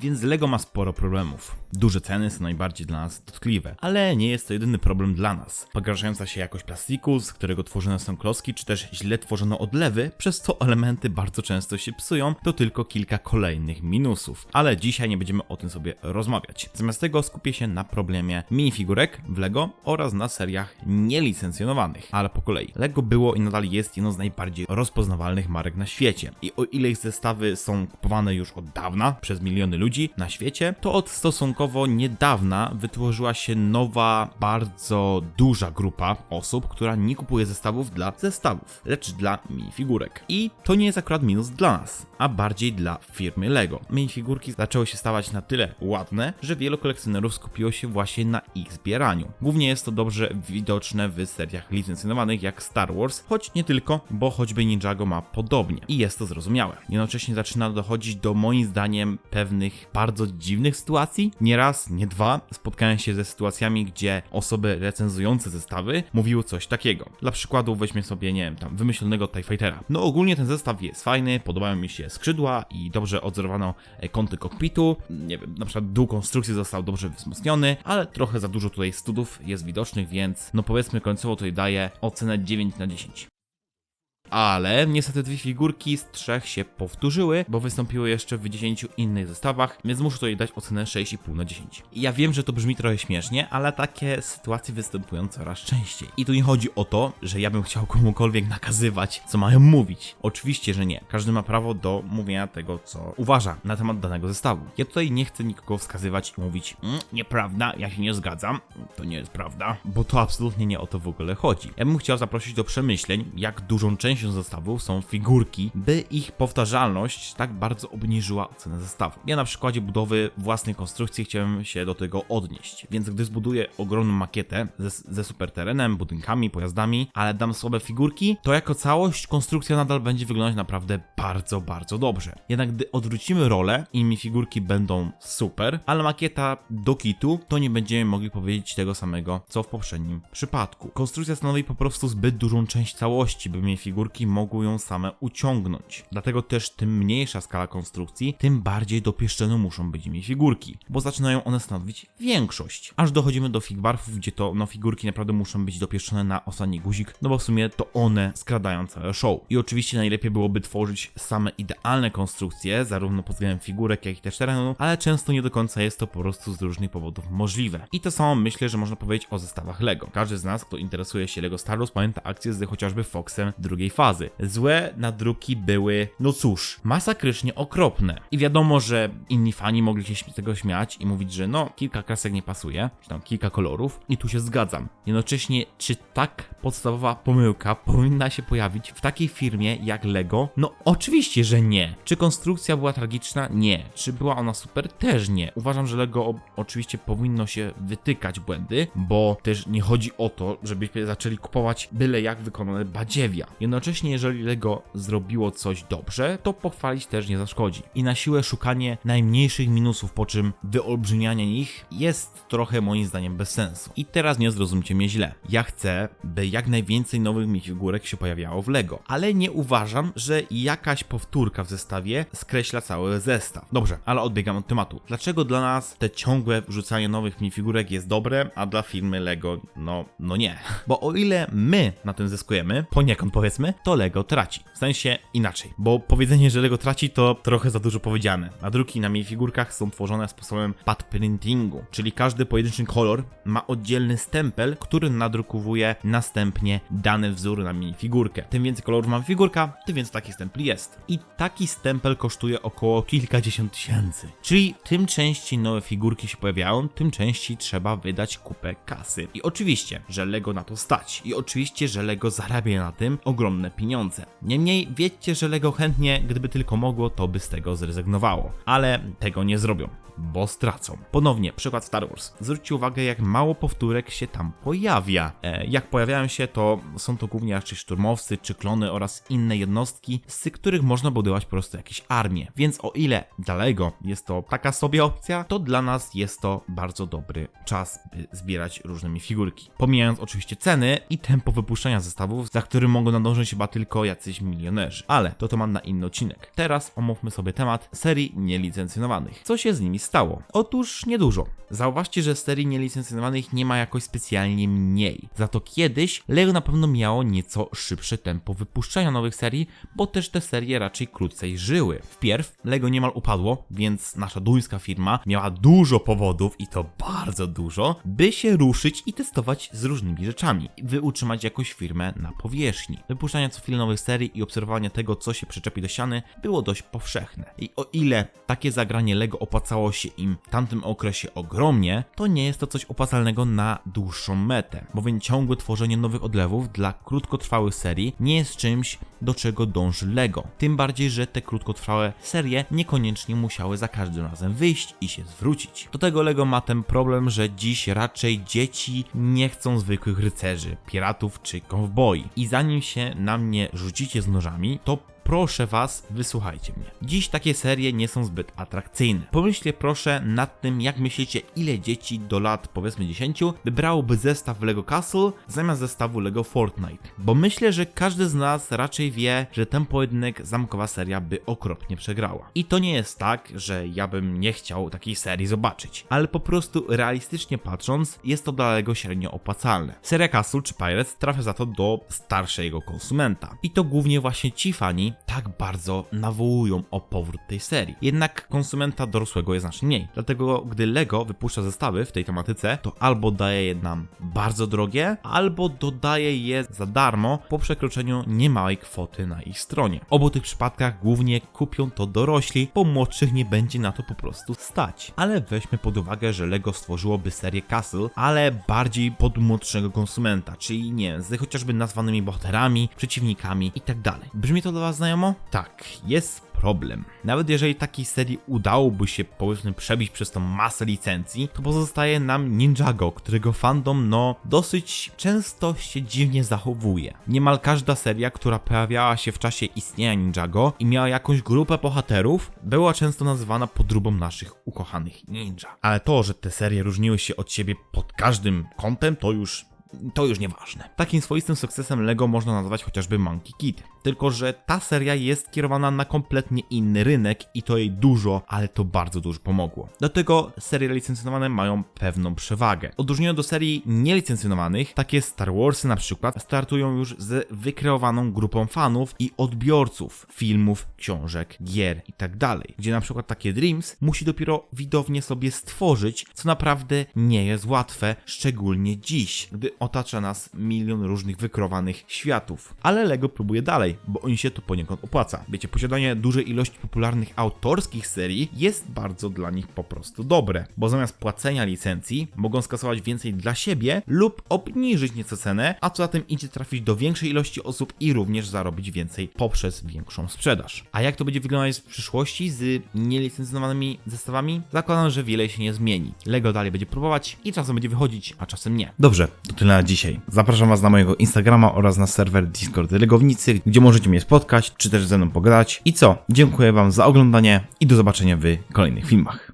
Więc LEGO ma sporo problemów. Duże ceny są najbardziej dla nas dotkliwe, ale nie jest to jedyny problem dla nas. Pogarszająca się jakość plastiku, z którego tworzone są klocki, czy też źle tworzone odlewy, przez co elementy bardzo często się psują, to tylko kilka kolejnych minusów. Ale dzisiaj nie będziemy o tym sobie rozmawiać. Zamiast tego skupię się na problemie minifigurek w LEGO oraz na seriach nielicencjonowanych. Ale po kolei. LEGO było i nadal jest jedną z najbardziej rozpoznawalnych marek na świecie. I o ile ich zestawy są kupowane już od dawna przez miliony ludzi na świecie, to od stosunkowo niedawna wytworzyła się nowa, bardzo duża grupa osób, która nie kupuje zestawów dla zestawów, lecz dla minifigurek. I to nie jest akurat minus dla nas, a bardziej dla firmy LEGO. Minifigurki zaczęły się stawać na tyle ładne, że wielu kolekcjonerów skupiło się właśnie na ich zbieraniu. Głównie jest to dobrze widoczne w seriach licencjonowanych jak Star Wars, choć nie tylko, bo choćby Ninjago ma podobnie. I jest to zrozumiałe. Jednocześnie zaczyna dochodzić do moim zdaniem pewnych bardzo dziwnych sytuacji. Nie raz, nie dwa spotkałem się ze sytuacjami, gdzie osoby recenzujące zestawy mówiły coś takiego. Dla przykładu weźmy sobie, nie wiem, tam wymyślonego TIE Fightera. No ogólnie ten zestaw jest fajny, podobają mi się skrzydła i dobrze odzorowano e, kąty kokpitu. Nie wiem, na przykład dół konstrukcji został dobrze wzmocniony, ale trochę za dużo tutaj studów jest widocznych, więc no powiedzmy końcowo tutaj daję ocenę 9 na 10. Ale niestety dwie figurki z trzech się powtórzyły, bo wystąpiły jeszcze w 10 innych zestawach, więc muszę tutaj dać ocenę 6,5 na 10. I ja wiem, że to brzmi trochę śmiesznie, ale takie sytuacje występują coraz częściej. I tu nie chodzi o to, że ja bym chciał komukolwiek nakazywać, co mają mówić. Oczywiście, że nie. Każdy ma prawo do mówienia tego, co uważa na temat danego zestawu. Ja tutaj nie chcę nikogo wskazywać i mówić, mm, nieprawda, ja się nie zgadzam, to nie jest prawda, bo to absolutnie nie o to w ogóle chodzi. Ja bym chciał zaprosić do przemyśleń, jak dużą częścią zestawów są figurki, by ich powtarzalność tak bardzo obniżyła cenę zestawu. Ja na przykładzie budowy własnej konstrukcji chciałem się do tego odnieść, więc gdy zbuduję ogromną makietę ze, ze superterenem, budynkami, pojazdami, ale dam słabe figurki, to jako całość konstrukcja nadal będzie wyglądać naprawdę bardzo, bardzo dobrze. Jednak gdy odwrócimy rolę i mi figurki będą super, ale makieta do kitu, to nie będziemy mogli powiedzieć tego samego, co w poprzednim przypadku. Konstrukcja stanowi po prostu zbyt dużą część całości, by mi figurki mogły ją same uciągnąć. Dlatego też tym mniejsza skala konstrukcji, tym bardziej dopieszczone muszą być mi figurki, bo zaczynają one stanowić większość. Aż dochodzimy do figbarfów, gdzie to no figurki naprawdę muszą być dopieszczone na ostatni guzik, no bo w sumie to one skradają całe show. I oczywiście najlepiej byłoby tworzyć same idealne konstrukcje, zarówno pod względem figurek, jak i też terenu, ale często nie do końca jest to po prostu z różnych powodów możliwe. I to samo myślę, że można powiedzieć o zestawach LEGO. Każdy z nas, kto interesuje się LEGO Star Wars, pamięta akcję z chociażby Foxem drugiej fazy. Złe nadruki były, no cóż, masakrycznie okropne. I wiadomo, że inni fani mogli się z tego śmiać i mówić, że no, kilka kresek nie pasuje, czy tam kilka kolorów, i tu się zgadzam. Jednocześnie, czy tak podstawowa pomyłka powinna się pojawić w takiej firmie jak LEGO? No, oczywiście, że nie. Czy konstrukcja była tragiczna? Nie. Czy była ona super? Też nie. Uważam, że LEGO oczywiście powinno się wytykać błędy, bo też nie chodzi o to, żebyśmy zaczęli kupować byle jak wykonane badziewia. Jednocześnie, jeżeli LEGO zrobiło coś dobrze, to pochwalić też nie zaszkodzi. I na siłę szukanie najmniejszych minusów, po czym wyolbrzymianie ich jest trochę moim zdaniem bez sensu. I teraz nie zrozumcie mnie źle. Ja chcę, by jak najwięcej nowych mi figurek się pojawiało w LEGO, ale nie uważam, że jakaś powtórka w zestawie skreśla cały zestaw. Dobrze, ale odbiegam od tematu. Dlaczego dla nas te ciągłe wrzucanie nowych minifigurek jest dobre, a dla firmy LEGO no, no nie? Bo o ile my na tym zyskujemy, poniekąd powiedzmy, to LEGO traci. W sensie inaczej, bo powiedzenie, że LEGO traci to trochę za dużo powiedziane. Nadruki na minifigurkach są tworzone sposobem pad printingu, czyli każdy pojedynczy kolor ma oddzielny stempel, który nadrukowuje następnie dany wzór na minifigurkę. Tym więcej kolorów ma figurka, tym więcej takich stempli jest. I taki stempel kosztuje około kilkadziesiąt tysięcy. Czyli tym częściej nowe figurki się pojawiają, tym częściej trzeba wydać kupę kasy. I oczywiście, że LEGO na to stać. I oczywiście, że LEGO zarabia na tym ogromne pieniądze. Niemniej wiedzcie, że LEGO chętnie, gdyby tylko mogło, to by z tego zrezygnowało. Ale tego nie zrobią. Bo stracą. Ponownie, przykład Star Wars. Zwróćcie uwagę, jak mało powtórek się tam pojawia. E, jak pojawiają się, to są to głównie raczej szturmowcy czy klony oraz inne jednostki, z których można budować po prostu jakieś armie. Więc o ile daleko jest to taka sobie opcja, to dla nas jest to bardzo dobry czas, by zbierać różnymi figurki. Pomijając oczywiście ceny i tempo wypuszczania zestawów, za którym mogą nadążyć chyba tylko jacyś milionerzy. Ale to temat na inny odcinek. Teraz omówmy sobie temat serii nielicencjonowanych. Co się z nimi stało? Otóż niedużo. Zauważcie, że serii nielicencjonowanych nie ma jakoś specjalnie mniej. Za to kiedyś Lego na pewno miało nieco szybsze tempo wypuszczania nowych serii, bo też te serie raczej krócej żyły. Wpierw Lego niemal upadło, więc nasza duńska firma miała dużo powodów i to bardzo dużo, by się ruszyć i testować z różnymi rzeczami, by utrzymać jakąś firmę na powierzchni. Wypuszczanie co chwilę nowych serii i obserwowanie tego, co się przyczepi do ściany, było dość powszechne. I o ile takie zagranie Lego opłacało się im w tamtym okresie ogromnie, to nie jest to coś opłacalnego na dłuższą metę, bowiem ciągłe tworzenie nowych odlewów dla krótkotrwałych serii nie jest czymś, do czego dąży Lego. Tym bardziej, że te krótkotrwałe serie niekoniecznie musiały za każdym razem wyjść i się zwrócić. Do tego Lego ma ten problem, że dziś raczej dzieci nie chcą zwykłych rycerzy, piratów czy kowboi. I zanim się na mnie rzucicie z nożami, to proszę was, wysłuchajcie mnie. Dziś takie serie nie są zbyt atrakcyjne. Pomyślcie proszę nad tym, jak myślicie, ile dzieci do lat powiedzmy 10 wybrałoby zestaw Lego Castle zamiast zestawu Lego Fortnite. Bo myślę, że każdy z nas raczej wie, że ten pojedynek zamkowa seria by okropnie przegrała. I to nie jest tak, że ja bym nie chciał takiej serii zobaczyć, ale po prostu realistycznie patrząc, jest to dla Lego średnio opłacalne. Seria Castle czy Pirates trafia za to do starszego konsumenta. I to głównie właśnie ci fani tak bardzo nawołują o powrót tej serii. Jednak konsumenta dorosłego jest znacznie mniej. Dlatego gdy Lego wypuszcza zestawy w tej tematyce, to albo daje je nam bardzo drogie, albo dodaje je za darmo po przekroczeniu niemałej kwoty na ich stronie. W obu tych przypadkach głównie kupią to dorośli, bo młodszych nie będzie na to po prostu stać. Ale weźmy pod uwagę, że Lego stworzyłoby serię Castle, ale bardziej pod młodszego konsumenta, czyli nie, z chociażby nazwanymi bohaterami, przeciwnikami i tak. Brzmi to dla was znajomo? Tak, jest problem. Nawet jeżeli takiej serii udałoby się powiedzmy przebić przez tą masę licencji, to pozostaje nam Ninjago, którego fandom no dosyć często się dziwnie zachowuje. Niemal każda seria, która pojawiała się w czasie istnienia Ninjago i miała jakąś grupę bohaterów, była często nazywana podróbą naszych ukochanych ninja. Ale to, że te serie różniły się od siebie pod każdym kątem, to już to już nieważne. Takim swoistym sukcesem Lego można nazwać chociażby Monkey Kid. Tylko, że ta seria jest kierowana na kompletnie inny rynek i to jej dużo, ale to bardzo dużo pomogło. Dlatego serie licencjonowane mają pewną przewagę. W odróżnieniu do serii nielicencjonowanych, takie Star Warsy na przykład startują już z wykreowaną grupą fanów i odbiorców filmów, książek, gier itd. Gdzie na przykład takie Dreams musi dopiero widownie sobie stworzyć, co naprawdę nie jest łatwe, szczególnie dziś, gdy otacza nas milion różnych wykreowanych światów. Ale Lego próbuje dalej, bo oni się to poniekąd opłaca. Wiecie, posiadanie dużej ilości popularnych autorskich serii jest bardzo dla nich po prostu dobre, bo zamiast płacenia licencji mogą skasować więcej dla siebie lub obniżyć nieco cenę, a co za tym idzie trafić do większej ilości osób i również zarobić więcej poprzez większą sprzedaż. A jak to będzie wyglądać w przyszłości z nielicencjonowanymi zestawami? Zakładam, że wiele się nie zmieni. Lego dalej będzie próbować i czasem będzie wychodzić, a czasem nie. Dobrze, to tyle na dzisiaj. Zapraszam Was na mojego Instagrama oraz na serwer Discord Legownicy, gdzie możecie mnie spotkać, czy też ze mną pogadać. I co? Dziękuję Wam za oglądanie i do zobaczenia w kolejnych filmach.